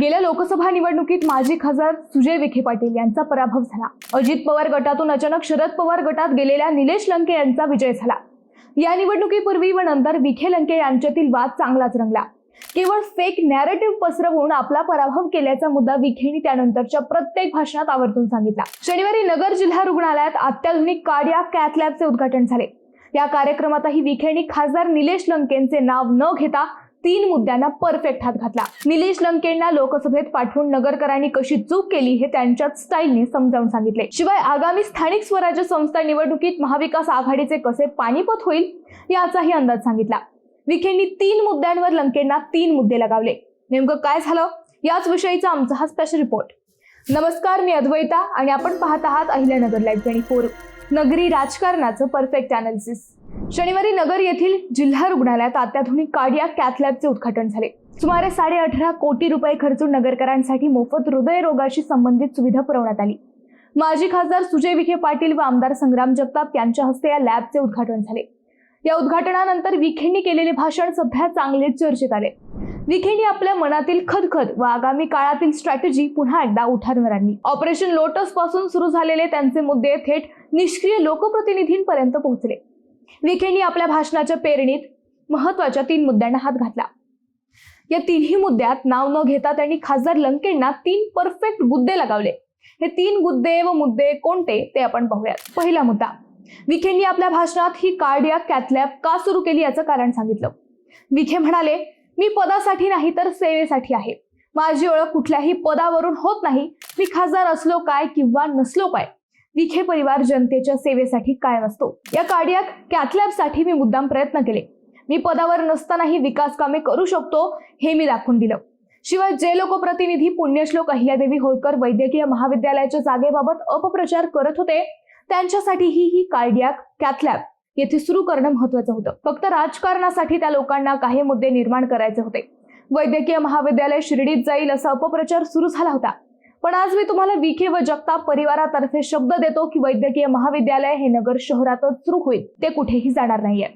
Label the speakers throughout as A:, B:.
A: गेल्या लोकसभा निवडणुकीत माजी खासदार सुजय विखे पाटील यांचा पराभव झाला. अजित पवार गटातून अचानक शरद पवार गटात गेलेल्या निलेश लंके यांचा विजय झाला. या निवडणुकीपूर्वी व नंतर विखे लंके यांच्यातील वाद चांगलाच रंगला. केवळ फेक नॅरेटिव्ह पसरवून आपला पराभव केल्याचा मुद्दा विखेनी त्यानंतरच्या प्रत्येक भाषणात आवर्जून सांगितला. शनिवारी नगर जिल्हा रुग्णालयात अत्याधुनिक कार्डिया कॅथ लॅबचे उद्घाटन झाले. या कार्यक्रमातही विखेनी खासदार निलेश लंकेंचे नाव न घेता तीन मुद्द्यांना परफेक्ट हात घातला. निलेश लंकेंना लोकसभेत पाठवून नगरकरांनी कशी चूक केली हे त्यांच्याच स्टाईलने समजावून सांगितले. शिवाय आगामी स्थानिक स्वराज्य संस्था निवडणुकीत महाविकास आघाडीचे कसे पाणीपत होईल याचाही अंदाज सांगितला. विखेंनी तीन मुद्द्यांवर लंकेंना तीन मुद्दे लगावले. नेमकं काय झालं? याच विषयीचा आमचा हा स्पेशल रिपोर्ट नमस्कार मी अद्वैता आणि आपण पाहत आहात अहिल्यानगर लाईव्ह ट्वेंटी फोर नगरी राजकारणाचं परफेक्ट अनालिसिस शनिवारी नगर येथील जिल्हा रुग्णालयात अत्याधुनिक कार्डिया कॅथ लॅबचे उद्घाटन झाले. सुमारे साडे अठरा कोटी रुपये खर्चून नगरकरांसाठी मोफत हृदयरोगाशी संबंधित सुविधा पुरवण्यात आली. माजी खासदार सुजय विखे पाटील व आमदार संग्राम जगताप यांच्या हस्ते या लॅबचे उद्घाटन झाले. या उद्घाटनानंतर विखेंनी केलेले भाषण सध्या चांगले चर्चेत आले. विखेंनी आपल्या मनातील खदखद व आगामी काळातील स्ट्रॅटेजी पुन्हा एकदा उठारवर आणली ऑपरेशन लोटसपासून सुरू झालेले त्यांचे मुद्दे थेट निष्क्रिय लोकप्रतिनिधींपर्यंत पोहोचले. विखेंनी आपल्या भाषणाच्या पेरणीत महत्त्वाच्या तीन मुद्द्यांना हात घातला. या तिन्ही मुद्द्यात नाव न घेता त्यांनी खासदार लंकेंना तीन परफेक्ट मुद्दे लगावले. हे तीन मुद्दे व मुद्दे कोणते ते आपण पाहूयात. पहिला मुद्दा विखेंनी आपल्या भाषणात ही कार्डिया कॅथलॅब का सुरू केली याचं कारण सांगितलं. विखे म्हणाले मी पदासाठी नाही तर सेवेसाठी आहे. माझी ओळख कुठल्याही पदावरून होत नाही. मी खासदार असलो काय किंवा नसलो काय. विखे परिवार जनतेच्या सेवेसाठी कायम असतो. या कार्डियाक कॅथलॅबसाठी मी मुद्दाम प्रयत्न केले. मी पदावर नसतानाही विकास कामे करू शकतो हे मी दाखवून दिलं. शिवाय जे लोकप्रतिनिधी पुण्यश्लोक अहिल्यादेवी होळकर वैद्यकीय महाविद्यालयाच्या जागेबाबत अपप्रचार करत होते त्यांच्यासाठीही ही कार्डियाक कॅथलॅब येथे सुरू करणं महत्वाचं होतं. फक्त राजकारणासाठी त्या लोकांना काही मुद्दे निर्माण करायचे होते. वैद्यकीय महाविद्यालय शिर्डीत जाईल असा अपप्रचार सुरू झाला होता. पण आज मी तुम्हाला विखे व जगताप परिवारातर्फे शब्द देतो की वैद्यकीय महाविद्यालय हे नगर शहरातच सुरू होईल. ते कुठेही जाणार नाहीये.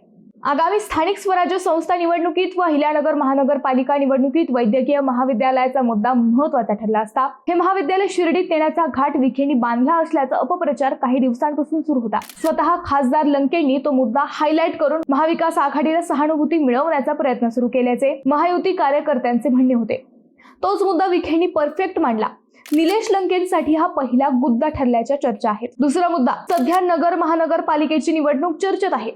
A: आगामी स्थानिक स्वराज्य संस्था निवडणुकीत व अहिल्यानगर महानगरपालिका निवडणुकीत वैद्यकीय महाविद्यालयाचा मुद्दा महत्त्वाचा ठरला असता हे महाविद्यालय शिर्डीत येण्याचा घाट विखेंनी बांधला असल्याचा अपप्रचार काही दिवसांपासून सुरू होता. स्वतः खासदार लंकेंनी तो मुद्दा हायलाईट करून महाविकास आघाडीला सहानुभूती मिळवण्याचा प्रयत्न सुरू केल्याचे महायुती कार्यकर्त्यांचे म्हणणे होते. तोच मुद्दा विखेंनी परफेक्ट मांडला. निलेश लंकेंसाठी हा पहिला मुद्दा ठरल्याच्या चर्चा आहेत. दुसरा मुद्दा सध्या नगर महानगरपालिकेची निवडणूक चर्चेत आहे.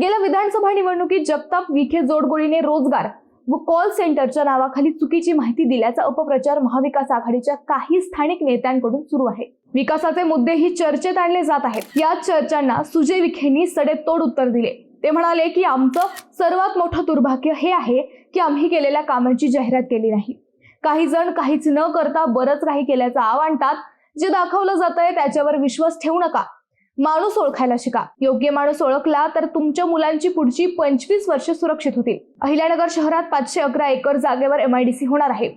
A: गेल्या विधानसभा निवडणुकीत जगताप विखे जोडगोळीने रोजगार व कॉल सेंटरच्या नावाखाली चुकीची माहिती दिल्याचा अपप्रचार महाविकास आघाडीच्या काही स्थानिक नेत्यांकडून सुरू आहे. विकासाचे मुद्दे ही चर्चेत आणले जात आहेत. या चर्चांना सुजय विखेंनी सडेतोड उत्तर दिले. ते म्हणाले की आमचं सर्वात मोठं दुर्भाग्य हे आहे की आम्ही केलेल्या कामांची जाहिरात केली नाही. काही जण काहीच न करता बरंच काही केल्याचं आव आणतात. जे दाखवलं जातंय त्याच्यावर विश्वास ठेवू नका. माणूस ओळखायला शिका. योग्य माणूस ओळखला तर तुमच्या मुलांची पुढची पंचवीस वर्ष सुरक्षित होतील. अहिल्यानगर शहरात पाचशे अकरा एकर जागेवर एमआयडीसी होणार आहे.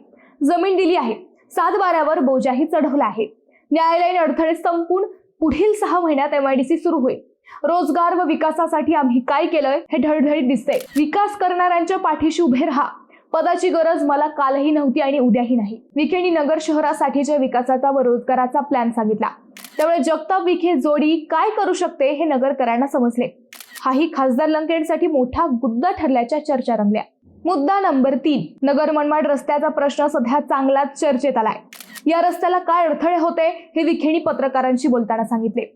A: जमीन दिली आहे. सात बाऱ्यावर बोजाही चढवला आहे. न्यायालयीन अडथळे संपून पुढील सहा महिन्यात एमआयडीसी सुरू होईल. रोजगार व विकासासाठी आम्ही काय केलंय हे ढळढळीत दिसतंय. विकास करणाऱ्यांच्या पाठीशी उभे राहा. पदाची गरज मला कालही नव्हती आणि उद्याही नाही. विखेंनी नगर शहरासाठीच्या विकासाचा व रोजगाराचा प्लॅन सांगितला. त्यामुळे जगताप विखे जोडी काय करू शकते हे नगरकरांना समजले. हाही खासदार लंकेंसाठी मोठा मुद्दा ठरल्याच्या चर्चा रंगल्या. मुद्दा नंबर तीन नगर मनमाड रस्त्याचा प्रश्न सध्या चांगलाच चर्चेत आलाय. या रस्त्याला काय अडथळे होते हे विखेनी पत्रकारांशी बोलताना सांगितले.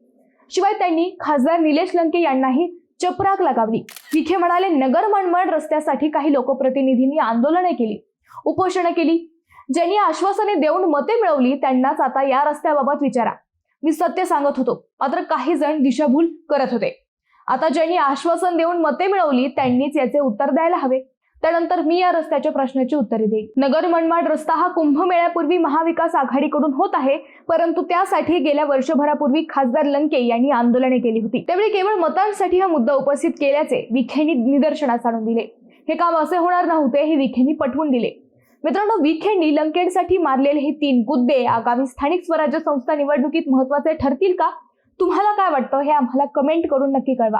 A: शिवाय त्यांनी खासदार निलेश लंके यांनाही चपराक लगावली. विखे म्हणाले नगर मनमाड रस्त्यासाठी काही लोकप्रतिनिधींनी आंदोलने केली उपोषणं केली. ज्यांनी आश्वासने देऊन मते मिळवली त्यांनाच आता या रस्त्याबाबत विचारा. मी सत्य सांगत होतो मात्र काही जण दिशाभूल करत होते. आता ज्यांनी आश्वासन देऊन मते मिळवली त्यांनीच याचे उत्तर द्यायला हवे. त्यानंतर मी या रस्त्याच्या प्रश्नाची उत्तरे देईन. नगर मनमाड रस्ता हा कुंभमेळ्यापूर्वी महाविकास आघाडीकडून होत आहे परंतु त्यासाठी गेल्या वर्षभरापूर्वी खासदार लंके यांनी आंदोलने केली होती. त्यावेळी केवळ मतांसाठी हा मुद्दा उपस्थित केल्याचे विखेंनी निदर्शनास आणून दिले. हे काम असे होणार नव्हते हे विखेंनी पटवून दिले. मित्रांनो विखेंनी लंकेंसाठी मारलेले हे तीन गुद्दे आगामी स्थानिक स्वराज्य संस्था निवडणुकीत महत्त्वाचे ठरतील का? तुम्हाला काय वाटतं? हे आम्हाला कमेंट करून नक्की कळवा.